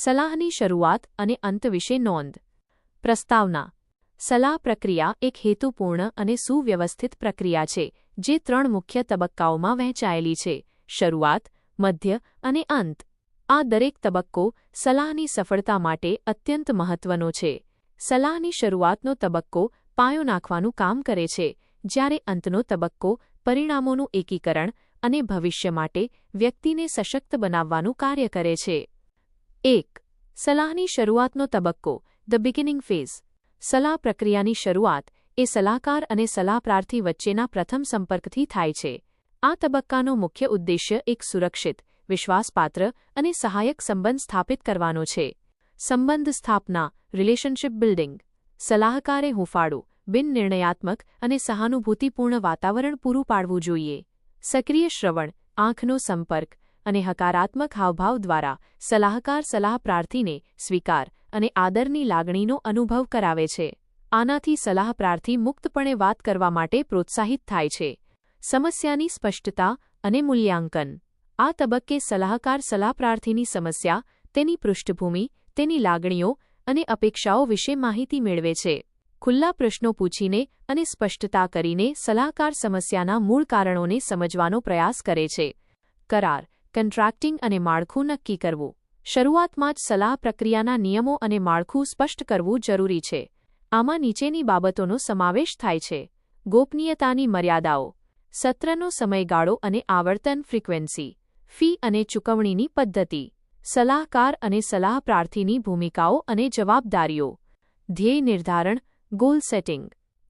સલાહની શરૂઆત અને અંત વિશે નોંધ. પ્રસ્તાવના. સલાહ પ્રક્રિયા એક હેતુપૂર્ણ અને સુવ્યવસ્થિત પ્રક્રિયા છે, જે ત્રણ મુખ્ય તબક્કાઓમાં વહેંચાયેલી છે, શરૂઆત, મધ્ય અને અંત. આ દરેક તબક્કો સલાહની સફળતા માટે અત્યંત મહત્વનો છે. સલાહની શરૂઆતનો તબક્કો પાયો નાખવાનું કામ કરે છે, જ્યારે અંતનો તબક્કો પરિણામોનું એકીકરણ અને ભવિષ્ય માટે વ્યક્તિને સશક્ત બનાવવાનું કાર્ય કરે છે. એક, સલાહની શરૂઆતનો તબક્કો, ધ બિગિનિંગ ફેઝ. સલાહ પ્રક્રિયાની શરૂઆત એ સલાહકાર અને સલાહપ્રાર્થી વચ્ચેના પ્રથમ સંપર્કથી થાય છે. આ તબક્કાનો મુખ્ય ઉદ્દેશ્ય એક સુરક્ષિત, વિશ્વાસપાત્ર અને સહાયક સંબંધ સ્થાપિત કરવાનો છે. સંબંધ સ્થાપના રિલેશનશિપ બિલ્ડિંગ સલાહકારે હુંફાળું, બિનનિર્ણયાત્મક અને સહાનુભૂતિપૂર્ણ વાતાવરણ પૂરું પાડવું જોઈએ. સક્રિય શ્રવણ, આંખનો સંપર્ક અને હકારાત્મક હાવભાવ દ્વારા સલાહકાર સલાહ પ્રાર્થીને સ્વીકાર અને આદરની લાગણીનો અનુભવ કરાવે છે. આનાથી સલાહ પ્રાર્થી મુક્તપણે વાત કરવા માટે પ્રોત્સાહિત થાય છે. સમસ્યાની સ્પષ્ટતા અને મૂલ્યાંકન. આ તબક્કે સલાહકાર સલાહ પ્રાર્થીની સમસ્યા, તેની પૃષ્ઠભૂમિ, તેની લાગણીઓ અને અપેક્ષાઓ વિશે માહિતી મેળવે છે. ખુલ્લા પ્રશ્નો પૂછીને અને સ્પષ્ટતા કરીને સલાહકાર સમસ્યાના મૂળ કારણોને સમજવાનો પ્રયાસ કરે છે. કરાર. કન્ટ્રાક્ટિંગ અને માળખું નક્કી કરવું. શરૂઆતમાં જ સલાહ પ્રક્રિયાના નિયમો અને માળખું સ્પષ્ટ કરવું જરૂરી છે. આમાં નીચેની બાબતોનો સમાવેશ થાય છે. ગોપનીયતાની મર્યાદાઓ. સત્રનો સમયગાળો અને આવર્તન ફ્રીક્વન્સી ફી અને ચૂકવણીની પદ્ધતિ. સલાહકાર અને સલાહ પ્રાર્થીની ભૂમિકાઓ અને જવાબદારીઓ. ધ્યેય નિર્ધારણ ગોલ સેટિંગ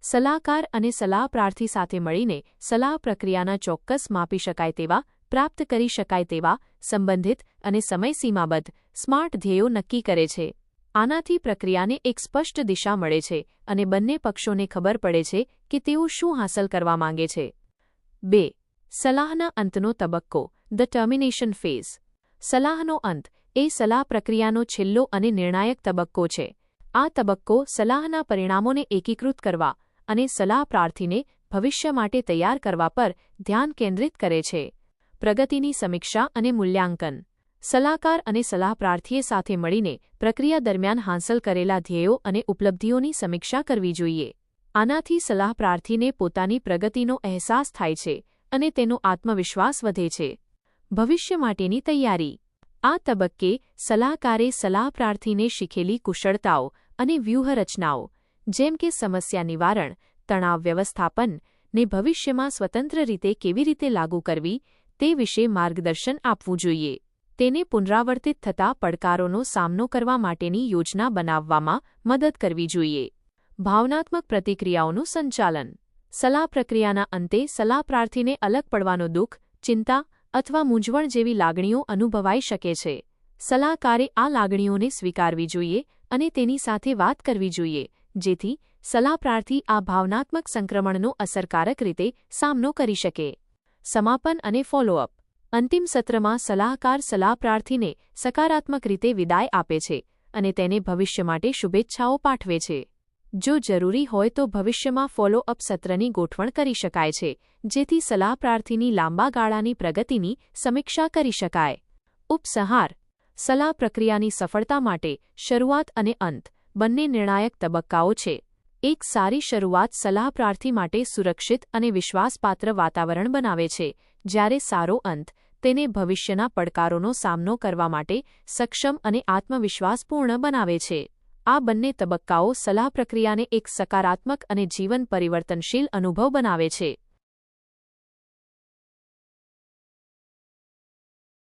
સલાહકાર અને સલાહ પ્રાર્થી સાથે મળીને સલાહ પ્રક્રિયાના ચોક્કસ માપી શકાય તેવા પ્રાપ્ત કરી શકાય તેવા સંબંધિત અને સમયસીમાબદ્ધ સ્માર્ટ ધ્યેયો નક્કી કરે છે. આનાથી પ્રક્રિયાને એક સ્પષ્ટ દિશા મળે છે અને બંને પક્ષોને ખબર પડે છે કે તેઓ શું હાંસલ કરવા માંગે છે. બે, સલાહના અંતનો તબક્કો, ધ ટર્મિનેશન ફેઝ. સલાહનો અંત એ સલાહ પ્રક્રિયાનો છેલ્લો અને નિર્ણાયક તબક્કો છે. આ તબક્કો સલાહના પરિણામોને એકીકૃત કરવા અને સલાહ પ્રાર્થીને ભવિષ્ય માટે તૈયાર કરવા પર ધ્યાન કેન્દ્રિત કરે છે. પ્રગતિની સમીક્ષા અને મૂલ્યાંકન. સલાહકાર અને સલાહપ્રાર્થીએ સાથે મળીને પ્રક્રિયા દરમિયાન હાંસલ કરેલા ધ્યેયો અને ઉપલબ્ધિઓની સમીક્ષા કરવી જોઈએ. આનાથી સલાહપ્રાર્થીને પોતાની પ્રગતિનો અહેસાસ થાય છે અને તેનો આત્મવિશ્વાસ વધે છે. ભવિષ્ય માટેની તૈયારી. આ તબક્કે સલાહકારે સલાહપ્રાર્થીને શીખેલી કુશળતાઓ અને વ્યૂહરચનાઓ, જેમ કે સમસ્યા નિવારણ, તણાવ વ્યવસ્થાપન, ને ભવિષ્યમાં સ્વતંત્ર રીતે કેવી રીતે લાગુ કરવી તે વિશે માર્ગદર્શન આપવું જોઈએ. તેને પુનરાવર્તિત થતા પડકારોનો સામનો કરવા માટેની યોજના બનાવવામાં મદદ કરવી જોઈએ. ભાવનાત્મક પ્રતિક્રિયાઓનું સંચાલન. સલાહ પ્રક્રિયાના અંતે સલાહ પ્રાર્થીને અલગ પડવાનો દુઃખ, ચિંતા અથવા મૂંઝવણ જેવી લાગણીઓ અનુભવાઈ શકે છે. સલાહકારે આ લાગણીઓને સ્વીકારવી જોઈએ અને તેની સાથે વાત કરવી જોઈએ, જેથી સલાહ પ્રાર્થી આ ભાવનાત્મક સંક્રમણનો અસરકારક રીતે સામનો કરી શકે. સમાપન અને ફોલોઅપ. અંતિમ સત્રમાં સલાહકાર સલાહ પ્રાર્થીને સકારાત્મક રીતે વિદાય આપે છે અને તેને ભવિષ્ય માટે શુભેચ્છાઓ પાઠવે છે. જો જરૂરી હોય તો ભવિષ્યમાં ફોલોઅપ સત્રની ગોઠવણ કરી શકાય છે, જેથી સલાહ પ્રાર્થીની લાંબા ગાળાની પ્રગતિની સમીક્ષા કરી શકાય. ઉપસંહાર. સલાહ પ્રક્રિયાની સફળતા માટે શરૂઆત અને અંત બંને નિર્ણાયક તબક્કાઓ છે. એક સારી શરૂઆત સલાહ પ્રાર્થી માટે સુરક્ષિત અને વિશ્વાસપાત્ર વાતાવરણ બનાવે છે, જ્યારે સારો અંત તેને ભવિષ્યના પડકારોનો સામનો કરવા માટે સક્ષમ અને આત્મવિશ્વાસપૂર્ણ બનાવે છે. આ બંને તબક્કાઓ સલાહ પ્રક્રિયાને એક સકારાત્મક અને જીવન પરિવર્તનશીલ અનુભવ બનાવે છે.